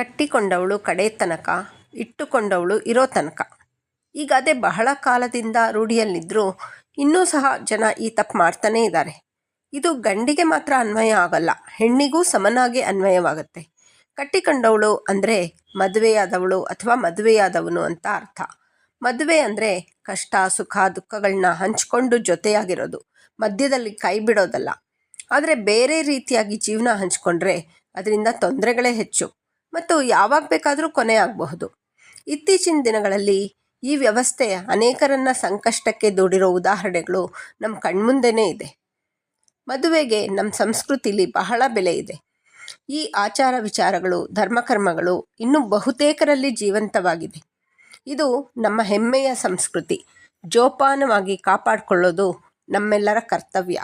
ಕಟ್ಟಿಕೊಂಡವಳು ಕಡೆ ತನಕ, ಇಟ್ಟುಕೊಂಡವಳು ಇರೋ ತನಕ. ಈಗ ಅದೇ ಬಹಳ ಕಾಲದಿಂದ ರೂಢಿಯಲ್ಲಿದ್ದರೂ ಇನ್ನೂ ಸಹ ಜನ ಈ ತಪ್ಪು ಮಾಡ್ತಾನೇ ಇದ್ದಾರೆ. ಇದು ಗಂಡಿಗೆ ಮಾತ್ರ ಅನ್ವಯ ಆಗಲ್ಲ, ಹೆಣ್ಣಿಗೂ ಸಮನಾಗಿ ಅನ್ವಯವಾಗುತ್ತೆ. ಕಟ್ಟಿಕೊಂಡವಳು ಅಂದರೆ ಮದುವೆಯಾದವಳು ಅಥವಾ ಮದುವೆಯಾದವನು ಅಂತ ಅರ್ಥ. ಮದುವೆ ಅಂದರೆ ಕಷ್ಟ, ಸುಖ ದುಃಖಗಳನ್ನ ಹಂಚ್ಕೊಂಡು ಜೊತೆಯಾಗಿರೋದು. ಮಧ್ಯದಲ್ಲಿ ಕೈ ಬಿಡೋದಲ್ಲ. ಆದರೆ ಬೇರೆ ರೀತಿಯಾಗಿ ಜೀವನ ಹಂಚಿಕೊಂಡ್ರೆ ಅದರಿಂದ ತೊಂದರೆಗಳೇ ಹೆಚ್ಚು. ಮತ್ತು ಯಾವಾಗ ಬೇಕಾದರೂ ಕೊನೆ ಆಗಬಹುದು. ಇತ್ತೀಚಿನ ದಿನಗಳಲ್ಲಿ ಈ ವ್ಯವಸ್ಥೆ ಅನೇಕರನ್ನ ಸಂಕಷ್ಟಕ್ಕೆ ದೂಡಿರೋ ಉದಾಹರಣೆಗಳು ನಮ್ಮ ಕಣ್ಮುಂದೆನೇ ಇದೆ. ಮದುವೆಗೆ ನಮ್ಮ ಸಂಸ್ಕೃತಿಲಿ ಬಹಳ ಬೆಲೆ ಇದೆ. ಈ ಆಚಾರ ವಿಚಾರಗಳು ಧರ್ಮಕರ್ಮಗಳು ಇನ್ನೂ ಬಹುತೇಕರಲ್ಲಿ ಜೀವಂತವಾಗಿದೆ. ಇದು ನಮ್ಮ ಹೆಮ್ಮೆಯ ಸಂಸ್ಕೃತಿ. ಜೋಪಾನವಾಗಿ ಕಾಪಾಡಿಕೊಳ್ಳೋದು ನಮ್ಮೆಲ್ಲರ ಕರ್ತವ್ಯ.